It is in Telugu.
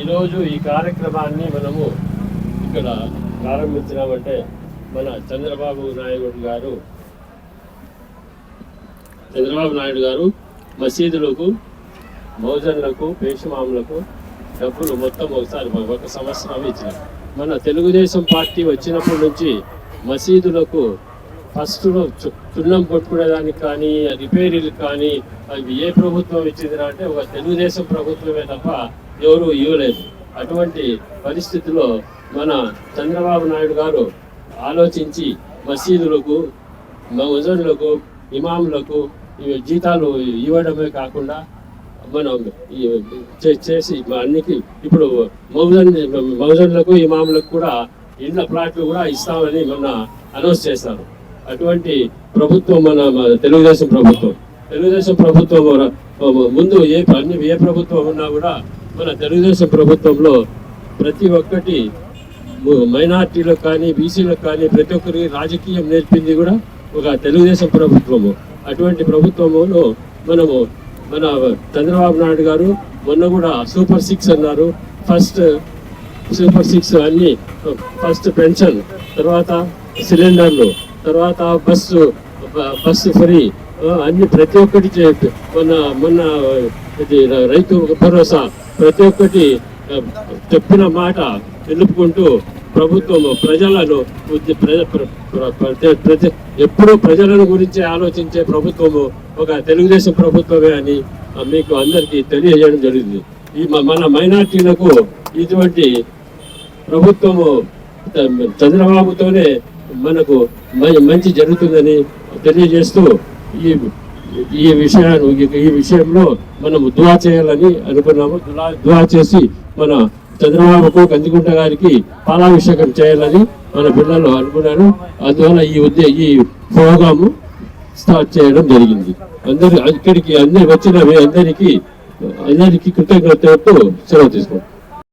ఈరోజు ఈ కార్యక్రమాన్ని మనము ఇక్కడ ప్రారంభించినామంటే మన చంద్రబాబు నాయుడు గారు చంద్రబాబు నాయుడు గారు మసీదులకు మౌజన్లకు పేషమాములకు డబ్బులు మొత్తం ఒకసారి ఒక సంవత్సరం ఇచ్చినారు. మన తెలుగుదేశం పార్టీ వచ్చినప్పటి నుంచి మసీదులకు ఫస్ట్ చున్నం కొట్టుకునేదానికి కానీ రిపేరీలు కానీ అది ఏ ప్రభుత్వం ఇచ్చిందిరా అంటే ఒక తెలుగుదేశం ప్రభుత్వమే తప్ప ఎవరు ఇవ్వలేదు. అటువంటి పరిస్థితిలో మన చంద్రబాబు నాయుడు గారు ఆలోచించి మసీదులకు మజన్లకు ఇమాములకు ఇవి జీతాలు ఇవ్వడమే కాకుండా మనం చే- చేసి అన్నికి ఇప్పుడు మౌజన్ మౌజన్లకు ఇమాములకు కూడా ఇండ్ల ప్లాట్లు కూడా ఇస్తామని మొన్న అనౌన్స్ చేశారు. అటువంటి ప్రభుత్వం మన తెలుగుదేశం ప్రభుత్వం. తెలుగుదేశం ప్రభుత్వం ముందు ఏ అన్ని ఏ ప్రభుత్వం ఉన్నా కూడా మన తెలుగుదేశం ప్రభుత్వంలో ప్రతి ఒక్కటి మైనార్టీలకు కానీ బీసీలకు కానీ ప్రతి ఒక్కరికి రాజకీయం నేర్పింది కూడా ఒక తెలుగుదేశం ప్రభుత్వము. అటువంటి ప్రభుత్వములో మనము మన చంద్రబాబు నాయుడు గారు మొన్న కూడా సూపర్ సిక్స్ అన్నారు. ఫస్ట్ సూపర్ సిక్స్ అన్ని ఫస్ట్ పెన్షన్ తర్వాత సిలిండర్లు. తర్వాత బస్సు బస్సు ఫ్రీ. అన్ని ప్రతి ఒక్కటి చే- మొన్న మొన్న ఇది రైతు భరోసా. ప్రతి ఒక్కటి చెప్పిన మాట నిలుపుకుంటూ ప్రభుత్వం ప్రజలను ప్రజ ఎప్పుడూ ప్రజలను గురించి ఆలోచించే ప్రభుత్వము ఒక తెలుగుదేశం ప్రభుత్వమే అని మీకు అందరికీ తెలియజేయడం జరిగింది. ఈ మ- మన మైనార్టీలకు ఇటువంటి ప్రభుత్వము చంద్రబాబుతోనే మనకు మ- మంచి జరుగుతుందని తెలియజేస్తూ ఈ ఈ విషయాన్ని ఈ- విషయంలో మనం దువా చేయాలని అనుకున్నాము. దువా చేసి మన చంద్రబాబుకు కందికుంట గారికి పాలాభిషేకం చేయాలని మన పిల్లలు అనుకున్నారు. అందువల్ల ఈ ఉద్దే ఈ ప్రోగ్రాము స్టార్ట్ చేయడం జరిగింది. అందరు ఇక్కడికి అందరి వచ్చిన అందరికీ అందరికీ అందరికీ కృతజ్ఞతతో సెలవు తీసుకుంటాం